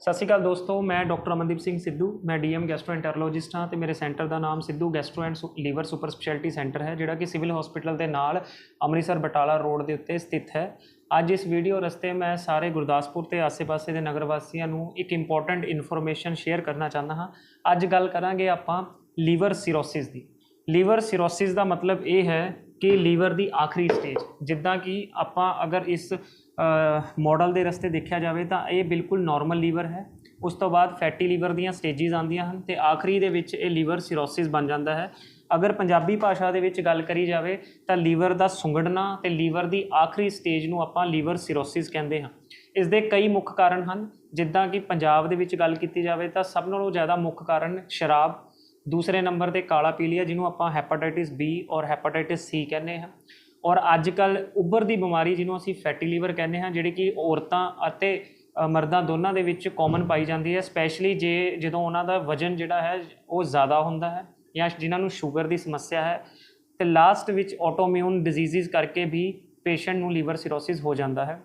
ਸਤਿ ਸ਼੍ਰੀ ਅਕਾਲ ਦੋਸਤੋ, ਮੈਂ ਡਾਕਟਰ ਅਮਨਦੀਪ ਸਿੰਘ ਸਿੱਧੂ, ਮੈਂ ਡੀਐਮ ਗੈਸਟਰੋਐਂਟਰੋਲੋਜਿਸਟ ਹਾਂ ਤੇ ਮੇਰੇ ਸੈਂਟਰ ਦਾ ਨਾਮ Sidhu gastro and liver super speciality centre ਹੈ, ਜਿਹੜਾ ਕਿ ਸਿਵਲ ਹਸਪੀਟਲ ਦੇ ਨਾਲ ਅੰਮ੍ਰਿਤਸਰ ਬਟਾਲਾ ਰੋਡ ਦੇ ਉੱਤੇ ਸਥਿਤ ਹੈ। ਅੱਜ ਇਸ ਵੀਡੀਓ ਰਸਤੇ ਮੈਂ ਸਾਰੇ ਗੁਰਦਾਸਪੁਰ ਤੇ ਆਸ-ਪਾਸੇ ਦੇ ਨਗਰ ਵਾਸੀਆਂ ਨੂੰ ਇੱਕ ਇੰਪੋਰਟੈਂਟ ਇਨਫੋਰਮੇਸ਼ਨ ਸ਼ੇਅਰ ਕਰਨਾ ਚਾਹੁੰਦਾ ਹਾਂ। ਅੱਜ ਗੱਲ ਕਰਾਂਗੇ ਆਪਾਂ ਲੀਵਰ ਸਿਰੋਸਿਸ ਦੀ। ਲੀਵਰ ਸਿਰੋਸਿਸ ਦਾ ਮਤਲਬ ਇਹ ਹੈ ਕਿ ਲੀਵਰ ਦੀ ਆਖਰੀ ਸਟੇਜ ਜਿੱਦਾਂ ਕਿ ਆਪਾਂ ਅਗਰ ਇਸ ਮਾਡਲ ਦੇ ਰਸਤੇ ਦੇਖਿਆ ਜਾਵੇ ਤਾਂ ਇਹ ਬਿਲਕੁਲ ਨਾਰਮਲ ਲੀਵਰ ਹੈ। ਉਸ ਤੋਂ ਬਾਅਦ ਫੈਟੀ ਲੀਵਰ ਦੀਆਂ ਸਟੇਜਿਸ ਆਉਂਦੀਆਂ ਹਨ ਤੇ ਆਖਰੀ ਦੇ ਵਿੱਚ ਇਹ ਲੀਵਰ ਸਿਰੋਸਿਸ ਬਣ ਜਾਂਦਾ ਹੈ। ਅਗਰ ਪੰਜਾਬੀ ਭਾਸ਼ਾ ਦੇ ਵਿੱਚ ਗੱਲ ਕਰੀ ਜਾਵੇ ਤਾਂ ਲੀਵਰ ਦਾ ਸੁੰਗੜਨਾ ਤੇ ਲੀਵਰ ਦੀ ਆਖਰੀ ਸਟੇਜ ਨੂੰ ਆਪਾਂ ਲੀਵਰ ਸਿਰੋਸਿਸ ਕਹਿੰਦੇ ਹਾਂ। ਇਸ ਦੇ ਕਈ ਮੁੱਖ ਕਾਰਨ ਹਨ। ਜਿੱਦਾਂ ਕਿ ਪੰਜਾਬ ਦੇ ਵਿੱਚ ਗੱਲ ਕੀਤੀ ਜਾਵੇ ਤਾਂ ਸਭ ਨਾਲੋਂ ਜ਼ਿਆਦਾ ਮੁੱਖ ਕਾਰਨ ਸ਼ਰਾਬ ਦੂਸਰੇ ਨੰਬਰ ਤੇ ਕਾਲਾ ਪੀਲੀਆ, ਜਿਹਨੂੰ ਆਪਾਂ ਹੈਪਾਟਾਈਟਿਸ ਬੀ ਔਰ ਹੈਪਾਟਾਈਟਿਸ ਸੀ ਕਹਿੰਦੇ ਹਾਂ। ਔਰ ਅੱਜ ਕੱਲ ਉੱਭਰਦੀ ਬਿਮਾਰੀ ਜਿਹਨੂੰ ਅਸੀਂ ਫੈਟੀ ਲੀਵਰ ਕਹਿੰਦੇ ਹਾਂ, ਜਿਹੜੀ ਕਿ ਔਰਤਾਂ ਅਤੇ ਮਰਦਾਂ ਦੋਨਾਂ ਦੇ ਵਿੱਚ ਕਾਮਨ ਪਾਈ ਜਾਂਦੀ ਹੈ। ਸਪੈਸ਼ਲੀ ਜੇ ਜਦੋਂ ਉਹਨਾਂ ਦਾ ਵਜਨ ਜਿਹੜਾ ਹੈ, ਉਹ ਜ਼ਿਆਦਾ ਹੁੰਦਾ ਹੈ ਜਾਂ ਜਿਨ੍ਹਾਂ ਨੂੰ ਸ਼ੂਗਰ ਦੀ ਸਮੱਸਿਆ ਹੈ, ਤੇ ਲਾਸਟ ਵਿੱਚ ਆਟੋਇਮਿਊਨ ਡਿਜ਼ੀਜ਼ਸ ਕਰਕੇ ਵੀ ਪੇਸ਼ੈਂਟ ਨੂੰ ਲੀਵਰ ਸਿਰੋਸਿਸ ਹੋ ਜਾਂਦਾ ਹੈ।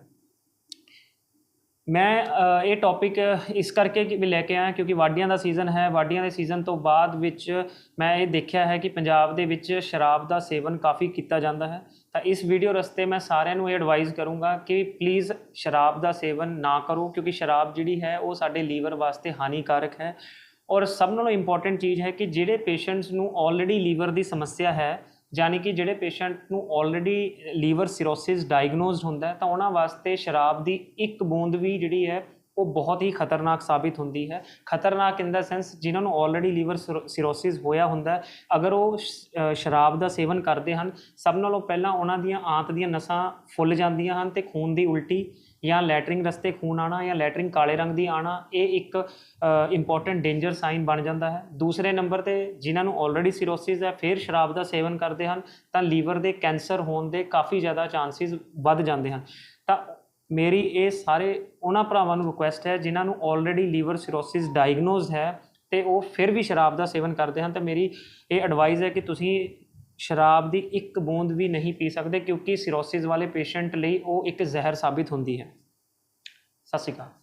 ਮੈਂ ਇਹ ਟੌਪਿਕ ਇਸ ਕਰਕੇ ਵੀ ਲੈ ਕੇ ਆਇਆ ਕਿਉਂਕਿ ਵਾਢੀਆਂ ਦਾ ਸੀਜ਼ਨ ਹੈ। ਵਾਢੀਆਂ ਦੇ ਸੀਜ਼ਨ ਤੋਂ ਬਾਅਦ ਵਿੱਚ ਮੈਂ ਇਹ ਦੇਖਿਆ ਹੈ ਕਿ ਪੰਜਾਬ ਦੇ ਵਿੱਚ ਸ਼ਰਾਬ ਦਾ ਸੇਵਨ ਕਾਫੀ ਕੀਤਾ ਜਾਂਦਾ ਹੈ। ਤਾਂ ਇਸ ਵੀਡੀਓ ਰਸਤੇ ਮੈਂ ਸਾਰਿਆਂ ਨੂੰ ਇਹ ਐਡਵਾਈਸ ਕਰੂੰਗਾ ਕਿ ਪਲੀਜ਼ ਸ਼ਰਾਬ ਦਾ ਸੇਵਨ ਨਾ ਕਰੋ ਕਿਉਂਕਿ ਸ਼ਰਾਬ ਜਿਹੜੀ ਹੈ ਉਹ ਸਾਡੇ ਲੀਵਰ ਵਾਸਤੇ ਹਾਨੀਕਾਰਕ ਹੈ। ਔਰ ਸਭ ਨਾਲੋਂ ਇੰਪੋਰਟੈਂਟ ਚੀਜ਼ ਹੈ ਕਿ ਜਿਹੜੇ ਪੇਸ਼ੈਂਟਸ ਨੂੰ ਆਲਰੇਡੀ ਲੀਵਰ ਦੀ ਸਮੱਸਿਆ ਹੈ ਯਾਨੀ ਕਿ ਜਿਹੜੇ ਪੇਸ਼ੈਂਟ ਨੂੰ ਆਲਰੇਡੀ ਲੀਵਰ ਸਿਰੋਸਿਸ ਡਾਇਗਨੋਸਡ ਹੁੰਦਾ ਤਾਂ ਉਹਨਾਂ ਵਾਸਤੇ ਸ਼ਰਾਬ ਦੀ ਇੱਕ ਬੂੰਦ ਵੀ ਜਿਹੜੀ ਹੈ ਉਹ ਬਹੁਤ ਹੀ ਖਤਰਨਾਕ ਸਾਬਿਤ ਹੁੰਦੀ ਹੈ। ਖਤਰਨਾਕ ਇਨ ਦਾ ਸੈਂਸ ਜਿਨ੍ਹਾਂ ਨੂੰ ਆਲਰੇਡੀ ਲੀਵਰ ਸਿਰੋਸਿਸ ਹੋਇਆ ਹੁੰਦਾ ਅਗਰ ਉਹ ਸ਼ਰਾਬ ਦਾ ਸੇਵਨ ਕਰਦੇ ਹਨ, ਸਭ ਨਾਲੋਂ ਪਹਿਲਾਂ ਉਹਨਾਂ ਦੀਆਂ ਆਂਤ ਦੀਆਂ ਨਸਾਂ ਫੁੱਲ ਜਾਂਦੀਆਂ ਹਨ ਤੇ ਖੂਨ ਦੀ ਉਲਟੀ ਜਾਂ ਲੈਟਰਿੰਗ ਰਸਤੇ ਖੂਨ ਆਣਾ ਜਾਂ ਲੈਟਰਿੰਗ ਕਾਲੇ ਰੰਗ ਦੀ ਆਣਾ, ਇਹ ਇੱਕ ਇੰਪੋਰਟੈਂਟ ਡੇਂਜਰ ਸਾਈਨ ਬਣ ਜਾਂਦਾ ਹੈ। ਦੂਸਰੇ ਨੰਬਰ ਤੇ ਜਿਨ੍ਹਾਂ ਨੂੰ ਆਲਰੇਡੀ ਸਿਰੋਸਿਸ ਹੈ, ਫਿਰ ਸ਼ਰਾਬ ਦਾ ਸੇਵਨ ਕਰਦੇ ਹਨ, ਤਾਂ ਲੀਵਰ ਦੇ ਕੈਂਸਰ ਹੋਣ ਦੇ ਕਾਫੀ ਜ਼ਿਆਦਾ ਚਾਂਸਿਸ ਵੱਧ ਜਾਂਦੇ ਹਨ। ਤਾਂ ਮੇਰੀ ਇਹ ਸਾਰੇ ਉਹਨਾਂ ਭਰਾਵਾਂ ਨੂੰ ਰਿਕੁਐਸਟ ਹੈ, ਜਿਨ੍ਹਾਂ ਨੂੰ ਆਲਰੇਡੀ ਲੀਵਰ ਸਿਰੋਸਿਸ ਡਾਇਗਨੋਜ਼ ਹੈ ਤੇ ਉਹ ਫਿਰ ਵੀ ਸ਼ਰਾਬ ਦਾ ਸੇਵਨ ਕਰਦੇ ਹਨ ਤਾਂ ਮੇਰੀ ਇਹ ਐਡਵਾਈਸ ਹੈ ਕਿ ਤੁਸੀਂ ਸ਼ਰਾਬ ਦੀ ਇੱਕ ਬੂੰਦ ਵੀ ਨਹੀਂ ਪੀ ਸਕਦੇ ਕਿਉਂਕਿ ਸਿਰੋਸਿਸ ਵਾਲੇ ਪੇਸ਼ੈਂਟ ਲਈ ਉਹ ਇੱਕ ਜ਼ਹਿਰ ਸਾਬਿਤ ਹੁੰਦੀ ਹੈ। ਸਤਿ ਸ਼੍ਰੀ ਅਕਾਲ।